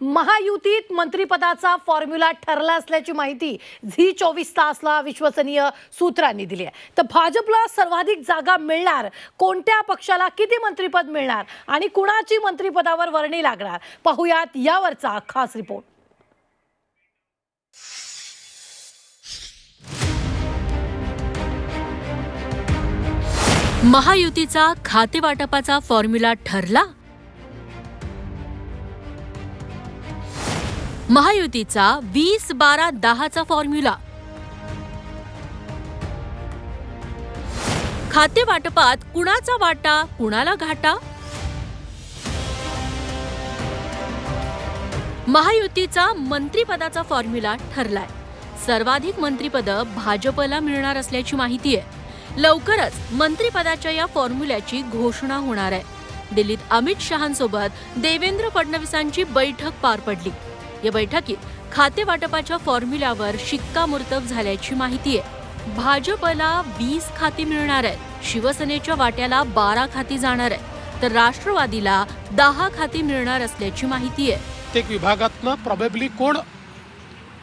महायुतीत मंत्रिपदाचा फॉर्म्युला ठरला असल्याची माहिती झी चोवीस तासला विश्वसनीय सूत्रांनी दिली आहे. तर भाजपला सर्वाधिक जागा मिळणार कोणत्या पक्षाला किती मंत्रिपद मिळणार आणि कुणाची मंत्रिपदावर वर्णी लागणार? पाहुयात यावरचा खास रिपोर्ट. महायुतीचा खातेवाटपाचा फॉर्म्युला ठरला? महायुतीचा वीस बारा दहाचा फॉर्म्युला खातेवाटपात कुणाचा वाटा कुणाला घाटा? महायुतीचा मंत्रिपदाचा फॉर्म्युला ठरलाय. सर्वाधिक मंत्रिपदं भाजपला मिळणार असल्याची माहिती आहे. लवकरच मंत्रिपदाच्या या फॉर्म्युल्याची घोषणा होणार आहे. दिल्लीत अमित शहांसोबत देवेंद्र फडणवीसांची बैठक पार पडली. या बैठकीत खातेवाटपाच्या फॉर्म्युल्यावर शिक्कामोर्तब झाल्याची माहिती आहे. भाजपला वीस खाती मिळणार आहेत. शिवसेनेच्या वाट्याला बारा खाती जाणार आहे तर राष्ट्रवादीला दहा खाती मिळणार असल्याची माहिती आहे. प्रत्येक विभागातनं प्रॉबेबली कोण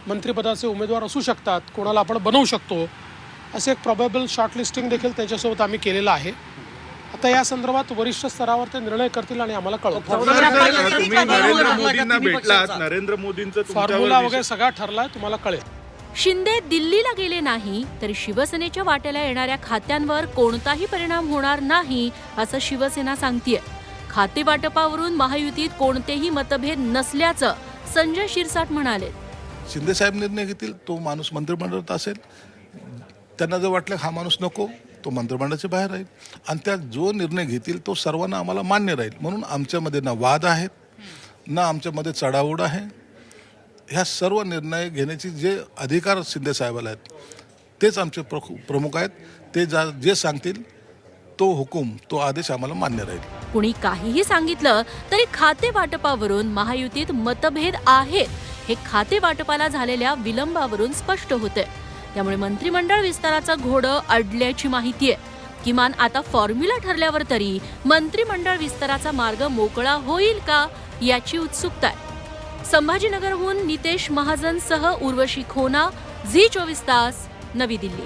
मंत्रिपदाचे उमेदवार असू शकतात कोणाला आपण बनवू शकतो असे एक प्रॉबेबल शॉर्टलिस्टिंग देखील त्यांच्यासोबत आम्ही केलेलं आहे. आता या संदर्भात वरिष्ठ स्तरावर ते निर्णय करतील आणि आम्हाला कळवतील. फॉर्म्युला तुमच्यावर वगैरे सगळा ठरलाय तुम्हाला कळेल. शिंदे दिल्लीला गेले नाही तर शिवसेनेच्या वाट्याला येणाऱ्या खात्यांवर कोणताही परिणाम होणार नाही असं शिवसेना सांगतीये. खाते वाटपावरून महायुतीत कोणतेही मतभेद नसल्याचं संजय शिरसाट म्हणाले. शिंदेसाहेब निर्णय घेतील तो माणूस मंत्रिमंडळात असेल. त्यांना जर वाटलं हा माणूस नको तो मंत्रिमंडळाच्या बाहेर राहील. आणि त्या जो निर्णय घेतील तो सर्वांना आम्हाला मान्य राहील. म्हणून आमच्यामध्ये ना वाद आहेत ना आमच्यामध्ये चढाओढ आहे. ह्या सर्व निर्णय घेण्याची जे अधिकार शिंदेसाहेबाला आहेत तेच आमचे प्रमुख आहेत. ते जा जे सांगतील तो हुकूम तो आदेश आम्हाला मान्य राहील. कुणी काहीही सांगितलं तरी खाते वाटपावरून महायुतीत मतभेद आहेत. हे खाते वाटपाला झालेल्या विलंबावरून स्पष्ट होते त्यामुळे मंत्रिमंडळ विस्ताराचं घोडं अडल्याची माहिती आहे. किमान आता फॉर्म्युला ठरल्यावर तरी मंत्रिमंडळ विस्ताराचा मार्ग मोकळा होईल का याची उत्सुकता आहे. संभाजीनगरहून नितेश महाजनसह उर्वशी खोना झी चोवीस तास नवी दिल्ली.